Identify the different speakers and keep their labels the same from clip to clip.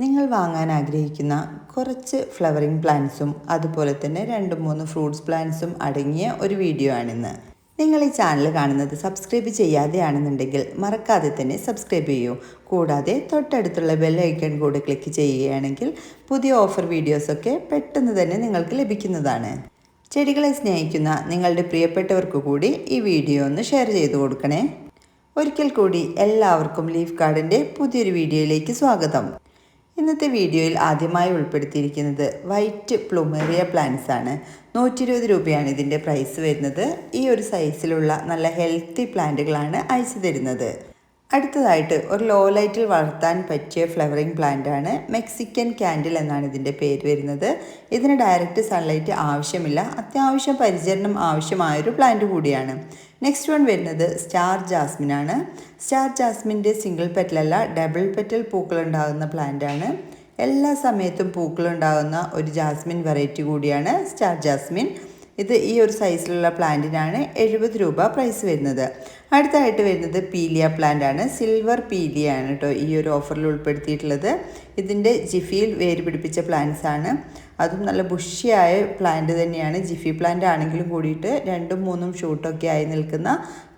Speaker 1: നിങ്ങൾ വാങ്ങാൻ ആഗ്രഹിക്കുന്ന കുറച്ച് ഫ്ലവറിംഗ് പ്ലാന്റ്സും അതുപോലെ തന്നെ രണ്ട് മൂന്ന് ഫ്രൂട്ട്സ് പ്ലാന്റ്സും അടങ്ങിയ ഒരു വീഡിയോ ആണിന്ന്. നിങ്ങൾ ഈ ചാനൽ കാണുന്നത് സബ്സ്ക്രൈബ് ചെയ്യാതെയാണെന്നുണ്ടെങ്കിൽ മറക്കാതെ തന്നെ സബ്സ്ക്രൈബ് ചെയ്യൂ. കൂടാതെ തൊട്ടടുത്തുള്ള ബെൽ ഐക്കൺ കൂടെ ക്ലിക്ക് ചെയ്യുകയാണെങ്കിൽ പുതിയ ഓഫർ വീഡിയോസൊക്കെ പെട്ടെന്ന് തന്നെ നിങ്ങൾക്ക് ലഭിക്കുന്നതാണ്. ചെടികളെ സ്നേഹിക്കുന്ന നിങ്ങളുടെ പ്രിയപ്പെട്ടവർക്ക് കൂടി ഈ വീഡിയോ ഒന്ന് ഷെയർ ചെയ്തു കൊടുക്കണേ. ഒരിക്കൽ കൂടി എല്ലാവർക്കും ലീഫ് ഗാർഡന്റെ പുതിയൊരു വീഡിയോയിലേക്ക് സ്വാഗതം. ഇന്നത്തെ വീഡിയോയിൽ ആദ്യമായി ഉൾപ്പെടുത്തിയിരിക്കുന്നത് വൈറ്റ് പ്ലുമേറിയ പ്ലാന്റ്സ് ആണ്. നൂറ്റി ഇരുപത് രൂപയാണ് ഇതിന്റെ പ്രൈസ് വരുന്നത്. ഈ ഒരു സൈസിലുള്ള നല്ല ഹെൽത്തി പ്ലാന്റുകളാണ് അയച്ചു തരുന്നത്. അടുത്തതായിട്ട് ഒരു ലോ ലൈറ്റിൽ വളർത്താൻ പറ്റിയ ഫ്ലവറിംഗ് പ്ലാന്റ് ആണ് മെക്സിക്കൻ കാൻഡിൽ എന്നാണ് ഇതിന്റെ പേര് വരുന്നത്. ഇതിന് ഡയറക്റ്റ് സൺലൈറ്റ് ആവശ്യമില്ല. അത്യാവശ്യം പരിചരണം ആവശ്യമായൊരു പ്ലാന്റ് കൂടിയാണ്. നെക്സ്റ്റ് വൺ വരുന്നത് സ്റ്റാർ ജാസ്മിൻ ആണ്. സ്റ്റാർ ജാസ്മിന്റെ സിംഗിൾ പെറ്റലല്ല ഡബിൾ പെറ്റൽ പൂക്കൾ ഉണ്ടാകുന്ന പ്ലാന്റ് ആണ്. എല്ലാ സമയത്തും പൂക്കളുണ്ടാകുന്ന ഒരു ജാസ്മിൻ വെറൈറ്റി കൂടിയാണ് സ്റ്റാർ ജാസ്മിൻ ഇത് ഈ ഒരു സൈസിലുള്ള പ്ലാന്റിനാണ് എഴുപത് രൂപ പ്രൈസ് വരുന്നത്. അടുത്തായിട്ട് വരുന്നത് പീലിയ പ്ലാന്റ് ആണ്. സിൽവർ പീലിയ ആണ് കേട്ടോ ഈ ഒരു ഓഫറിൽ ഉൾപ്പെടുത്തിയിട്ടുള്ളത്. ഇതിന്റെ ജിഫിയിൽ വേര് പിടിപ്പിച്ച പ്ലാന്റ്സ് ആണ്. അതും നല്ല ബുഷിയായ പ്ലാന്റ് തന്നെയാണ്. ജിഫി പ്ലാന്റ് ആണെങ്കിലും കൂടിയിട്ട് രണ്ടും മൂന്നും ഷൂട്ടൊക്കെ ആയി നിൽക്കുന്ന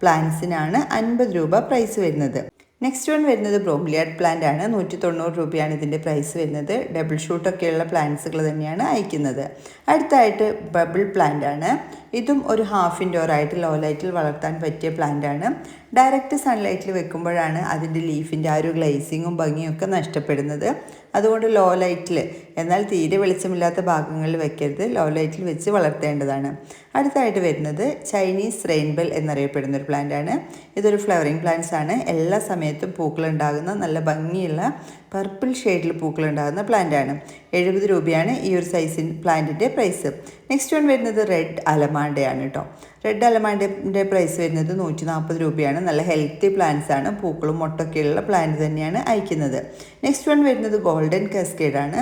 Speaker 1: പ്ലാന്റ്സിനാണ് അൻപത് രൂപ പ്രൈസ് വരുന്നത്. നെക്സ്റ്റ് വൺ വരുന്നത് ബ്രോംലിയാഡ് പ്ലാന്റ് ആണ്. നൂറ്റി തൊണ്ണൂറ് രൂപയാണ് ഇതിന്റെ പ്രൈസ് വരുന്നത്. ഡബിൾ ഷൂട്ടൊക്കെയുള്ള പ്ലാന്റ്സുകൾ തന്നെയാണ് അയക്കുന്നത്. അടുത്തായിട്ട് ബബിൾ പ്ലാന്റ് ആണ്. ഇതും ഒരു ഹാഫ് ഇൻഡോർ ആയിട്ട് ലോ ലൈറ്റിൽ വളർത്താൻ പറ്റിയ പ്ലാന്റ് ആണ്. ഡയറക്റ്റ് സൺലൈറ്റിൽ വെക്കുമ്പോഴാണ് അതിന്റെ ലീഫിന്റെ ആ ഒരു ഗ്ലേസിങ്ങും ഭംഗിയും ഒക്കെ നഷ്ടപ്പെടുന്നത്. അതുകൊണ്ട് ലോ ലൈറ്റിൽ എന്നാൽ തീരെ വെളിച്ചമില്ലാത്ത ഭാഗങ്ങളിൽ വെക്കരുത്. ലോ ലൈറ്റിൽ വെച്ച് വളർത്തേണ്ടതാണ്. അടുത്തായിട്ട് വരുന്നത് ചൈനീസ് റെയിൻബെൽ എന്നറിയപ്പെടുന്ന ഒരു പ്ലാന്റ് ആണ്. ഇതൊരു ഫ്ലവറിങ് പ്ലാന്റ്സ് ആണ്. എല്ലാ സമയത്തും പൂക്കളുണ്ടാകുന്ന നല്ല ഭംഗിയുള്ള പർപ്പിൾ ഷെയ്ഡിൽ പൂക്കളുണ്ടാകുന്ന പ്ലാന്റ് ആണ്. എഴുപത് രൂപയാണ് ഈ ഒരു സൈസിൻ പ്ലാന്റിന്റെ പ്രൈസ് നെക്സ്റ്റ് വൺ വരുന്നത് റെഡ് അലമാണ്ടയാണ് കേട്ടോ റെഡ് അലമാണ്ടന്റെ പ്രൈസ് വരുന്നത് നൂറ്റി നാൽപ്പത് രൂപയാണ്. നല്ല ഹെൽത്തി പ്ലാന്റ്സ് ആണ്. പൂക്കളും മുട്ടൊക്കെയുള്ള പ്ലാന്റ് തന്നെയാണ് അയക്കുന്നത്. നെക്സ്റ്റ് വൺ വരുന്നത് ഗോൾഡൻ കാസ്കേഡാണ്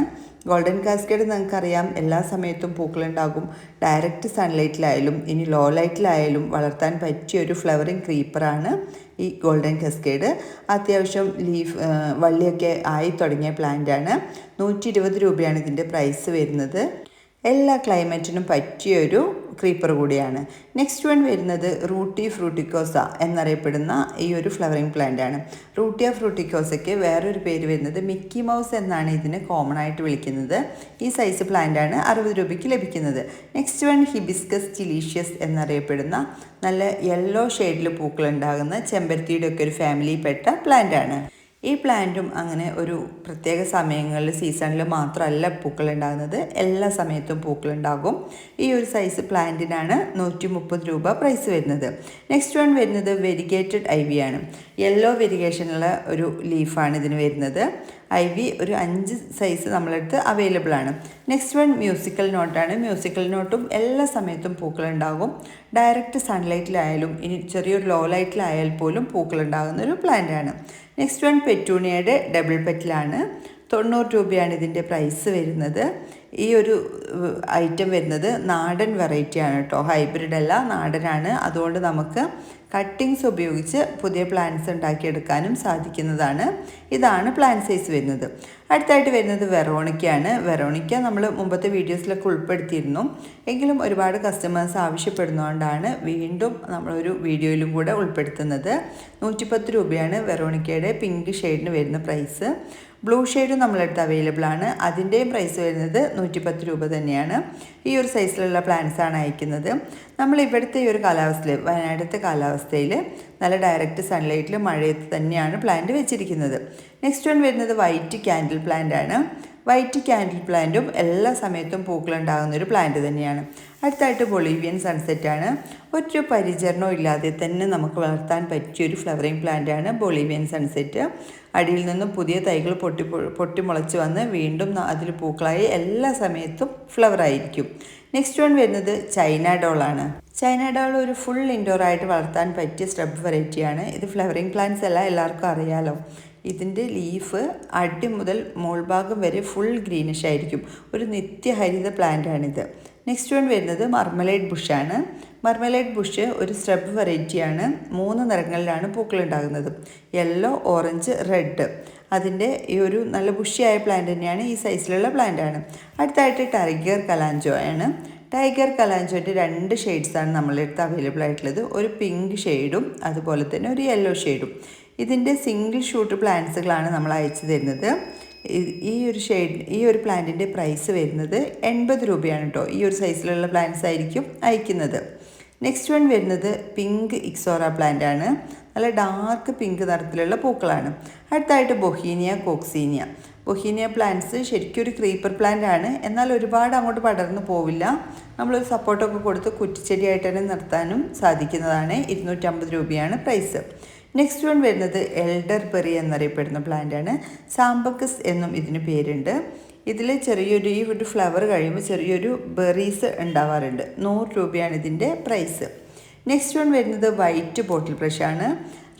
Speaker 1: ഗോൾഡൻ കാസ്കേഡ് നിങ്ങൾക്കറിയാം എല്ലാ സമയത്തും പൂക്കളുണ്ടാകും. ഡയറക്റ്റ് സൺലൈറ്റിലായാലും ഇനി ലോ ലൈറ്റിലായാലും വളർത്താൻ പറ്റിയ ഒരു ഫ്ലവറിങ് ക്രീപ്പറാണ് ഈ ഗോൾഡൻ കസ്കേഡ് അത്യാവശ്യം ലീഫ് വള്ളിയൊക്കെ ആയി തുടങ്ങിയ പ്ലാന്റാണ് നൂറ്റി ഇരുപത് രൂപയാണ് ഇതിന്റെ പ്രൈസ് വരുന്നത്. എല്ലാ ക്ലൈമറ്റിനും പറ്റിയൊരു ക്രീപ്പർ കൂടിയാണ്. നെക്സ്റ്റ് വൺ വരുന്നത് റൂട്ടി ഫ്രൂട്ടിക്കോസ എന്നറിയപ്പെടുന്ന ഈ ഒരു ഫ്ലവറിങ് പ്ലാന്റ് ആണ്. റൂട്ടിയ ഫ്രൂട്ടിക്കോസയ്ക്ക് വേറൊരു പേര് വരുന്നത് മിക്കി മൗസ് എന്നാണ് ഇതിന് കോമൺ ആയിട്ട് വിളിക്കുന്നത്. ഈ സൈസ് പ്ലാന്റ് ആണ് അറുപത് രൂപയ്ക്ക് ലഭിക്കുന്നത്. നെക്സ്റ്റ് വൺ ഹിബിസ്കസ് ചിലീഷ്യസ് എന്നറിയപ്പെടുന്ന നല്ല യെല്ലോ ഷെയ്ഡിൽ പൂക്കളുണ്ടാകുന്ന ചെമ്പരത്തിയുടെ ഒക്കെ ഒരു ഫാമിലിയിൽപ്പെട്ട പ്ലാന്റ് ആണ്. ഈ പ്ലാന്റും അങ്ങനെ ഒരു പ്രത്യേക സമയങ്ങളിൽ സീസണിൽ മാത്രമല്ല പൂക്കൾ ഉണ്ടാകുന്നത് എല്ലാ സമയത്തും പൂക്കൾ ഉണ്ടാകും ഈ ഒരു സൈസ് പ്ലാന്റിനാണ് നൂറ്റി മുപ്പത് രൂപ പ്രൈസ് വരുന്നത്. നെക്സ്റ്റ് വൺ വരുന്നത് വെരിഗേറ്റഡ് ഐ വി ആണ് യെല്ലോ വെരിഗേഷനുള്ള ഒരു ലീഫാണ് ഇതിന് വരുന്നത്. ഐ വി ഒരു അഞ്ച് സൈസ് നമ്മളടുത്ത് അവൈലബിൾ ആണ്. നെക്സ്റ്റ് വൺ മ്യൂസിക്കൽ നോട്ടാണ് മ്യൂസിക്കൽ നോട്ടും എല്ലാ സമയത്തും പൂക്കൾ ഉണ്ടാകും ഡയറക്റ്റ് സൺലൈറ്റിലായാലും ഇനി ചെറിയൊരു ലോ ലൈറ്റിലായാൽ പോലും പൂക്കൾ ഉണ്ടാകുന്ന ഒരു പ്ലാന്റ് ആണ്. നെക്സ്റ്റ് വൺ പെറ്റൂണിയയുടെ ഡബിൾ പെറ്റിലാണ് തൊണ്ണൂറ് രൂപയാണ് ഇതിന്റെ പ്രൈസ് വരുന്നത്. ഈ ഒരു ഐറ്റം വരുന്നത് നാടൻ വെറൈറ്റിയാണ് കേട്ടോ ഹൈബ്രിഡ് അല്ല നാടനാണ്. അതുകൊണ്ട് നമുക്ക് കട്ടിങ്സ് ഉപയോഗിച്ച് പുതിയ പ്ലാന്റ്സ് ഉണ്ടാക്കിയെടുക്കാനും സാധിക്കുന്നതാണ്. ഇതാണ് പ്ലാന്റ് സൈസ് വരുന്നത്. അടുത്തായിട്ട് വരുന്നത് വെറോണിക്കയാണ്. വെറോണിക്ക നമ്മൾ മുമ്പത്തെ വീഡിയോസിലൊക്കെ ഉൾപ്പെടുത്തിയിരുന്നു. എങ്കിലും ഒരുപാട് കസ്റ്റമേഴ്സ് ആവശ്യപ്പെടുന്നതുകൊണ്ടാണ് വീണ്ടും നമ്മളൊരു വീഡിയോയിലും കൂടെ ഉൾപ്പെടുത്തുന്നത്. നൂറ്റിപ്പത്ത് രൂപയാണ് വെറോണിക്കയുടെ പിങ്ക് ഷെയ്ഡിന് വരുന്ന പ്രൈസ് ബ്ലൂ ഷെയ്ഡും നമ്മളടുത്ത് അവൈലബിൾ ആണ്. അതിന്റെയും പ്രൈസ് വരുന്നത് നൂറ്റിപ്പത്ത് രൂപ തന്നെയാണ്. ഈ ഒരു സൈസിലുള്ള പ്ലാന്റ്സ് ആണ് അയക്കുന്നത്. നമ്മൾ ഇവിടുത്തെ ഈ ഒരു കാലാവസ്ഥയിൽ വയനാടത്തെ കാലാവസ്ഥയിൽ നല്ല ഡയറക്റ്റ് സൺലൈറ്റിൽ മഴയത്ത് തന്നെയാണ് പ്ലാന്റ് വെച്ചിരിക്കുന്നത്. നെക്സ്റ്റ് വൺ വരുന്നത് വൈറ്റ് ക്യാൻഡിൽ പ്ലാന്റ് ആണ്. വൈറ്റ് ക്യാൻഡിൽ പ്ലാന്റും എല്ലാ സമയത്തും പൂക്കളുണ്ടാകുന്ന ഒരു പ്ലാന്റ് തന്നെയാണ്. അടുത്തായിട്ട് ബൊളീവിയൻ സൺസെറ്റ് ആണ്. ഒരു പരിചരണവും ഇല്ലാതെ തന്നെ നമുക്ക് വളർത്താൻ പറ്റിയ ഒരു ഫ്ലവറിങ് പ്ലാന്റ് ആണ് ബൊളീവിയൻ സൺസെറ്റ് അടിയിൽ നിന്നും പുതിയ തൈകൾ പൊട്ടി പൊട്ടിമുളച്ച് വന്ന് വീണ്ടും അതിൽ പൂക്കളായി എല്ലാ സമയത്തും ഫ്ലവർ ആയിരിക്കും. നെക്സ്റ്റ് വൺ വരുന്നത് ചൈന ഡോളാണ് ചൈന ഡോൾ ഒരു ഫുൾ ഇൻഡോർ ആയിട്ട് വളർത്താൻ പറ്റിയ സ്ട്രബ് വെറൈറ്റിയാണ് ഇത് ഫ്ലവറിങ് പ്ലാന്റ്സ് അല്ല എല്ലാവർക്കും അറിയാലോ. ഇതിന്റെ ലീഫ് അടി മുതൽ മോൾഭാഗം വരെ ഫുൾ ഗ്രീനിഷ് ആയിരിക്കും. ഒരു നിത്യഹരിത പ്ലാന്റാണിത് നെക്സ്റ്റ് വൺ വരുന്നത് മർമലൈഡ് ബുഷാണ് മർമലൈഡ് ബുഷ് ഒരു സ്ട്രബ് വെറൈറ്റിയാണ് മൂന്ന് നിറങ്ങളിലാണ് പൂക്കൾ ഉണ്ടാകുന്നത്. യെല്ലോ ഓറഞ്ച് റെഡ് അതിന്റെ ഈ ഒരു നല്ല ബുഷിയായ പ്ലാന്റ് തന്നെയാണ് ഈ സൈസിലുള്ള പ്ലാന്റ് ആണ്. അടുത്തായിട്ട് ടൈഗർ കലാഞ്ചോ ആണ്. ടൈഗർ കലാഞ്ചോന്റെ രണ്ട് ഷെയ്ഡ്സാണ് നമ്മളെ അടുത്ത് അവൈലബിൾ ആയിട്ടുള്ളത്. ഒരു പിങ്ക് ഷെയ്ഡും അതുപോലെ തന്നെ ഒരു യെല്ലോ ഷെയ്ഡും ഇതിന്റെ സിംഗിൾ ഷൂട്ട് പ്ലാന്റ്സുകളാണ് നമ്മൾ അയച്ചു തരുന്നത്. ഈ- ഒരു ഷെയ്ഡ് ഈ ഒരു പ്ലാന്റിന്റെ പ്രൈസ് വരുന്നത് എൺപത് രൂപയാണ് കേട്ടോ ഈ ഒരു സൈസിലുള്ള പ്ലാന്റ്സ് ആയിരിക്കും അയക്കുന്നത്. നെക്സ്റ്റ് വൺ വരുന്നത് പിങ്ക് ഇക്സോറ പ്ലാന്റ് ആണ്. നല്ല ഡാർക്ക് പിങ്ക് നിറത്തിലുള്ള പൂക്കളാണ്. അടുത്തായിട്ട് ബൊഹീനിയ കോക്സീനിയ ബൊഹീനിയ പ്ലാന്റ്സ് ശരിക്കും ഒരു ക്രീപ്പർ പ്ലാന്റ് ആണ്. എന്നാൽ ഒരുപാട് അങ്ങോട്ട് പടർന്നു പോവില്ല. നമ്മളൊരു സപ്പോർട്ടൊക്കെ കൊടുത്ത് കുറ്റിച്ചെടിയായിട്ട് തന്നെ നിർത്താനും സാധിക്കുന്നതാണ്. ഇരുന്നൂറ്റമ്പത് രൂപയാണ് പ്രൈസ് നെക്സ്റ്റ് വൺ വരുന്നത് എൽഡർ ബെറി എന്നറിയപ്പെടുന്ന പ്ലാന്റ് ആണ്. സാമ്പക്കസ് എന്നും ഇതിന് പേരുണ്ട്. ഇതിൽ ചെറിയൊരു ഈ ഒരു ഫ്ലവർ കഴിയുമ്പോൾ ചെറിയൊരു ബെറീസ് ഉണ്ടാവാറുണ്ട്. നൂറ് രൂപയാണ് ഇതിന്റെ പ്രൈസ് നെക്സ്റ്റ് വൺ വരുന്നത് വൈറ്റ് ബോട്ടിൽ ബ്രഷാണ്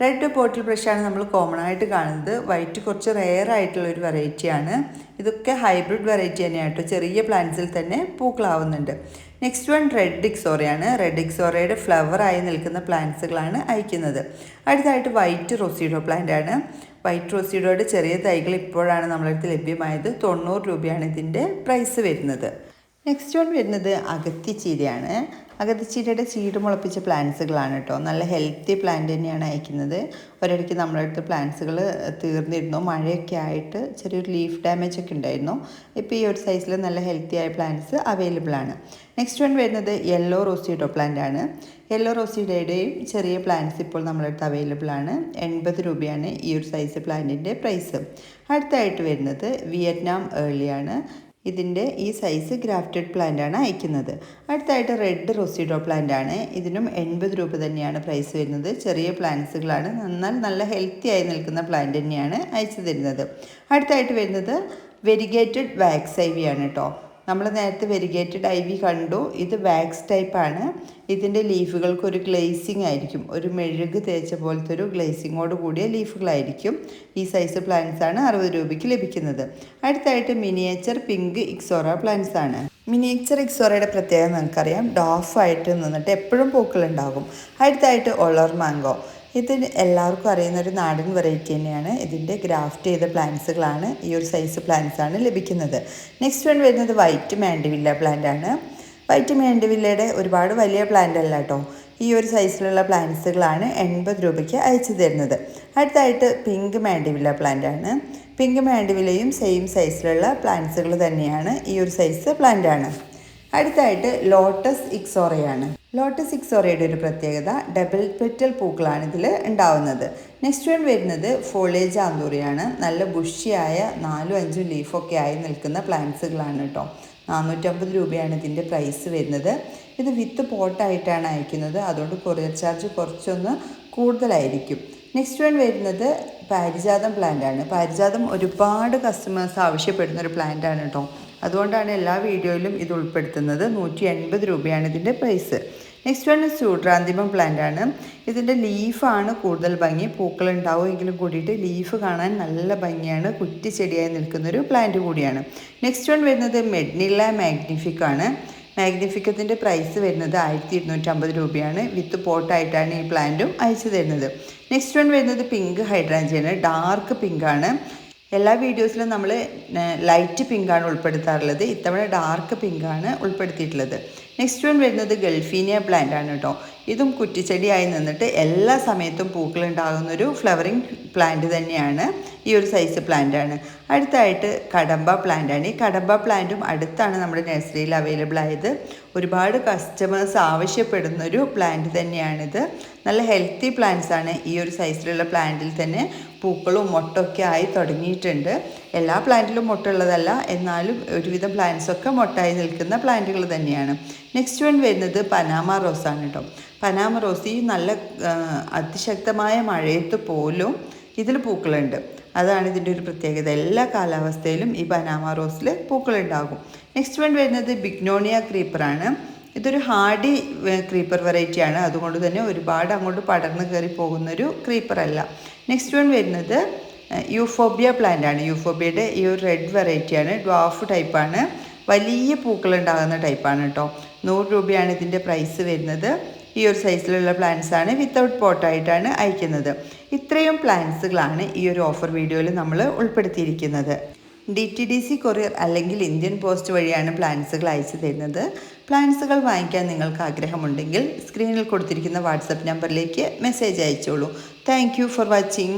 Speaker 1: റെഡ് ബോട്ടിൽ ബ്രഷാണ് നമ്മൾ കോമൺ ആയിട്ട് കാണുന്നത്. വൈറ്റ് കുറച്ച് റെയർ ആയിട്ടുള്ള ഒരു വെറൈറ്റിയാണ് ഇതൊക്കെ ഹൈബ്രിഡ് വെറൈറ്റി തന്നെയാണ് ചെറിയ പ്ലാന്റ്സിൽ തന്നെ പൂക്കളാവുന്നുണ്ട്. നെക്സ്റ്റ് വൺ റെഡ് ഇക്സോറയാണ് റെഡ് ഇക്സോറയുടെ ഫ്ലവർ ആയി നിൽക്കുന്ന പ്ലാന്റ്സുകളാണ് അയക്കുന്നത്. അടുത്തായിട്ട് വൈറ്റ് റൊസീഡോ പ്ലാന്റ് ആണ്. വൈറ്റ് റൊസീഡോയുടെ ചെറിയ തൈകൾ ഇപ്പോഴാണ് നമ്മളടുത്ത് ലഭ്യമായത്. തൊണ്ണൂറ് രൂപയാണ് ഇതിന്റെ പ്രൈസ് വരുന്നത്. നെക്സ്റ്റ് വൺ വരുന്നത് അഗത്തിച്ചീരയാണ് അഗത്തിച്ചീരയുടെ സീഡ് മുളപ്പിച്ച പ്ലാന്റ്സുകളാണ് കേട്ടോ നല്ല ഹെൽത്തി പ്ലാന്റ് തന്നെയാണ് അയക്കുന്നത്. ഒരിടയ്ക്ക് അടുത്ത് പ്ലാന്റ്സുകൾ തീർന്നിരുന്നു. മഴയൊക്കെ ആയിട്ട് ചെറിയൊരു ലീഫ് ഡാമേജ് ഒക്കെ ഉണ്ടായിരുന്നു. ഇപ്പോൾ ഈ ഒരു സൈസിൽ നല്ല ഹെൽത്തി ആയ പ്ലാന്റ്സ് അവൈലബിൾ ആണ്. നെക്സ്റ്റ് വൺ വരുന്നത് യെല്ലോ റോസിഡോ പ്ലാന്റ് ആണ്. യെല്ലോ റോസിഡയുടെയും ചെറിയ പ്ലാന്റ്സ് ഇപ്പോൾ നമ്മുടെ അടുത്ത് അവൈലബിൾ ആണ്. എൺപത് രൂപയാണ് ഈ ഒരു സൈസ് പ്ലാന്റിന്റെ പ്രൈസ് അടുത്തായിട്ട് വരുന്നത് വിയറ്റ്നാം ഏർലിയാണ് ഇതിന്റെ ഈ സൈസ് ഗ്രാഫ്റ്റഡ് പ്ലാന്റ് ആണ് അയക്കുന്നത്. അടുത്തായിട്ട് റെഡ് റൊസിഡോ പ്ലാന്റ് ആണ്. ഇതിനും എൺപത് രൂപ തന്നെയാണ് പ്രൈസ് വരുന്നത്. ചെറിയ പ്ലാന്റ്സുകളാണ് എന്നാൽ നല്ല ഹെൽത്തി ആയി നിൽക്കുന്ന പ്ലാന്റ് തന്നെയാണ് അയച്ചു തരുന്നത്. അടുത്തായിട്ട് വരുന്നത് വെരിഗേറ്റഡ് വാക്സൈവിയാണ് കേട്ടോ നമ്മൾ നേരത്തെ വെരിഗേറ്റഡ് ഐവി കണ്ടു. ഇത് വാക്സ് ടൈപ്പാണ് ഇതിന്റെ ലീഫുകൾക്ക് ഒരു ഗ്ലേസിങ് ആയിരിക്കും. ഒരു മെഴുക് തേച്ച പോലത്തെ ഒരു ഗ്ലേസിങ്ങോട് കൂടിയ ലീഫുകളായിരിക്കും ഈ സൈസ് പ്ലാന്റ്സ് ആണ് അറുപത് രൂപയ്ക്ക് ലഭിക്കുന്നത്. അടുത്തായിട്ട് മിനിയേച്ചർ പിങ്ക് ഇക്സോറ പ്ലാന്റ്സ് ആണ്. മിനിയേച്ചർ ഇക്സോറയുടെ പ്രത്യേകത നിങ്ങൾക്കറിയാം. ഡോഫായിട്ട് നിന്നിട്ട് എപ്പോഴും പൂക്കളുണ്ടാകും അടുത്തായിട്ട് ഒളർ മാംഗോ ഇത് എല്ലാവർക്കും അറിയുന്ന ഒരു നാടൻ വെറൈറ്റി തന്നെയാണ്. ഇതിന്റെ ഗ്രാഫ്റ്റ് ചെയ്ത പ്ലാന്റ്സുകളാണ് ഈ ഒരു സൈസ് പ്ലാന്റ്സ് ആണ് ലഭിക്കുന്നത്. നെക്സ്റ്റ് വൺ വരുന്നത് വൈറ്റ് മാൻഡിവില്ല പ്ലാന്റ് ആണ്. വൈറ്റ് മാൻഡിവില്ലയുടെ ഒരുപാട് വലിയ പ്ലാന്റ് അല്ല കേട്ടോ ഈ ഒരു സൈസിലുള്ള പ്ലാന്റ്സുകളാണ് എൺപത് രൂപയ്ക്ക് അയച്ചു തരുന്നത്. അടുത്തായിട്ട് പിങ്ക് മാൻഡിവില്ല പ്ലാന്റ് ആണ്. പിങ്ക് മാൻഡിവില്ലയും സെയിം സൈസിലുള്ള പ്ലാന്റ്സുകൾ തന്നെയാണ് ഈ ഒരു സൈസ് പ്ലാന്റ് ആണ്. അടുത്തായിട്ട് ലോട്ടസ് ഇക്സോറയാണ് ലോട്ടസ് ഒറയുടെ ഒരു പ്രത്യേകത ഡബിൾ പെറ്റൽ പൂക്കളാണ് ഇതിൽ ഉണ്ടാവുന്നത്. നെക്സ്റ്റ് വൺ വരുന്നത് ഫോളേജ് ആന്തൂറിയാണ്. നല്ല ബുഷിയായ നാലും അഞ്ചും ലീഫൊക്കെ ആയി നിൽക്കുന്ന പ്ലാന്റ്സുകളാണ് കേട്ടോ നാനൂറ്റമ്പത് രൂപയാണ് ഇതിന്റെ പ്രൈസ് വരുന്നത്. ഇത് വിത്ത് പോട്ടായിട്ടാണ് അയക്കുന്നത്. അതുകൊണ്ട് കൊറിയർ ചാർജ് കുറച്ചൊന്ന് കൂടുതലായിരിക്കും. നെക്സ്റ്റ് വൺ വരുന്നത് പാരിജാതം പ്ലാന്റ് ആണ്. പാരിജാതം ഒരുപാട് കസ്റ്റമേഴ്സ് ആവശ്യപ്പെടുന്ന ഒരു പ്ലാന്റ് ആണ് കേട്ടോ അതുകൊണ്ടാണ് എല്ലാ വീഡിയോയിലും ഇത് ഉൾപ്പെടുത്തുന്നത്. നൂറ്റി എൺപത് രൂപയാണ് ഇതിന്റെ പ്രൈസ്. നെക്സ്റ്റ് വൺ സൂഡ്രാന്തിമം പ്ലാന്റ് ആണ്. ഇതിന്റെ ലീഫാണ് കൂടുതൽ ഭംഗി. പൂക്കൾ ഉണ്ടാവുമെങ്കിലും കൂടിയിട്ട് ലീഫ് കാണാൻ നല്ല ഭംഗിയാണ്. കുറ്റിച്ചെടിയായി നിൽക്കുന്നൊരു പ്ലാന്റ് കൂടിയാണ്. നെക്സ്റ്റ് വൺ വരുന്നത് മെഡ്നില്ല മാഗ്നിഫിക് ആണ്. മാഗ്നിഫിക്കത്തിന്റെ പ്രൈസ് വരുന്നത് ആയിരത്തി ഇരുന്നൂറ്റമ്പത് രൂപയാണ്. വിത്ത് പോട്ടായിട്ടാണ് ഈ പ്ലാന്റും അയച്ചു തരുന്നത്. നെക്സ്റ്റ് വൺ വരുന്നത് പിങ്ക് ഹൈഡ്രാഞ്ചിയാണ് ഡാർക്ക് പിങ്കാണ് എല്ലാ വീഡിയോസിലും നമ്മൾ ലൈറ്റ് പിങ്കാണ് ഉൾപ്പെടുത്താറുള്ളത്. ഇത്തവണ ഡാർക്ക് പിങ്കാണ് ഉൾപ്പെടുത്തിയിട്ടുള്ളത്. നെക്സ്റ്റ് വൺ വരുന്നത് ഗൾഫീനിയ പ്ലാന്റ് ആണ് കേട്ടോ ഇതും കുറ്റിച്ചെടിയായി നിന്നിട്ട് എല്ലാ സമയത്തും പൂക്കളുണ്ടാകുന്ന ഒരു ഫ്ലവറിങ് പ്ലാന്റ് തന്നെയാണ്. ഈ ഒരു സൈസ് പ്ലാന്റ് ആണ്. അടുത്തായിട്ട് കടമ്പ പ്ലാന്റ് ആണ്. ഈ കടമ്പ പ്ലാന്റും അടുത്താണ് നമ്മുടെ നഴ്സറിയിൽ അവൈലബിൾ ആയത്. ഒരുപാട് കസ്റ്റമേഴ്സ് ആവശ്യപ്പെടുന്ന ഒരു പ്ലാന്റ് തന്നെയാണിത്. നല്ല ഹെൽത്തി പ്ലാന്റ്സ് ആണ് ഈ ഒരു സൈസിലുള്ള പ്ലാന്റിൽ തന്നെ പൂക്കളും മുട്ടൊക്കെ ആയി തുടങ്ങിയിട്ടുണ്ട്. എല്ലാ പ്ലാന്റിലും മുട്ടുള്ളതല്ല എന്നാലും ഒരുവിധം പ്ലാന്റ്സൊക്കെ മൊട്ടായി നിൽക്കുന്ന പ്ലാന്റുകൾ തന്നെയാണ്. നെക്സ്റ്റ് വൺ വരുന്നത് പനാമ റോസ് ആണ് കേട്ടോ പനാമ റോസ് ഈ നല്ല അതിശക്തമായ മഴയത്ത് പോലും ഇതിൽ പൂക്കളുണ്ട്. അതാണ് ഇതിന്റെ ഒരു പ്രത്യേകത. എല്ലാ കാലാവസ്ഥയിലും ഈ പനാമ റോസിൽ പൂക്കളുണ്ടാകും. നെക്സ്റ്റ് വൺ വരുന്നത് ബിഗ്നോണിയ ക്രീപ്പറാണ് ഇതൊരു ഹാർഡി ക്രീപ്പർ വെറൈറ്റിയാണ് അതുകൊണ്ട് തന്നെ ഒരുപാട് അങ്ങോട്ട് പടർന്ന് കയറി പോകുന്നൊരു ക്രീപ്പറല്ല നെക്സ്റ്റ് വൺ വരുന്നത് യൂഫോബിയ പ്ലാന്റ് ആണ്. യൂഫോബിയയുടെ ഈ ഒരു റെഡ് വെറൈറ്റിയാണ് ഡ്വാഫ് ടൈപ്പാണ് വലിയ പൂക്കൾ ഉണ്ടാകുന്ന ടൈപ്പാണ് കേട്ടോ നൂറ് രൂപയാണ് ഇതിന്റെ പ്രൈസ് വരുന്നത്. ഈ ഒരു സൈസിലുള്ള പ്ലാന്റ്സ് ആണ് വിത്തൗട്ട് പോട്ടായിട്ടാണ് അയക്കുന്നത്. ഇത്രയും പ്ലാന്റ്സുകളാണ് ഈ ഒരു ഓഫർ വീഡിയോയിൽ നമ്മൾ ഉൾപ്പെടുത്തിയിരിക്കുന്നത്. D T D C courier അല്ലെങ്കിൽ ഇന്ത്യൻ പോസ്റ്റ് വഴിയാണ് പ്ലാൻസുകൾ അയച്ചു തരുന്നത്. പ്ലാൻസുകൾ വാങ്ങിക്കാൻ നിങ്ങൾക്ക് ആഗ്രഹമുണ്ടെങ്കിൽ സ്ക്രീനിൽ കൊടുത്തിരിക്കുന്ന വാട്സപ്പ് നമ്പറിലേക്ക് മെസ്സേജ് അയച്ചോളൂ. Thank for watching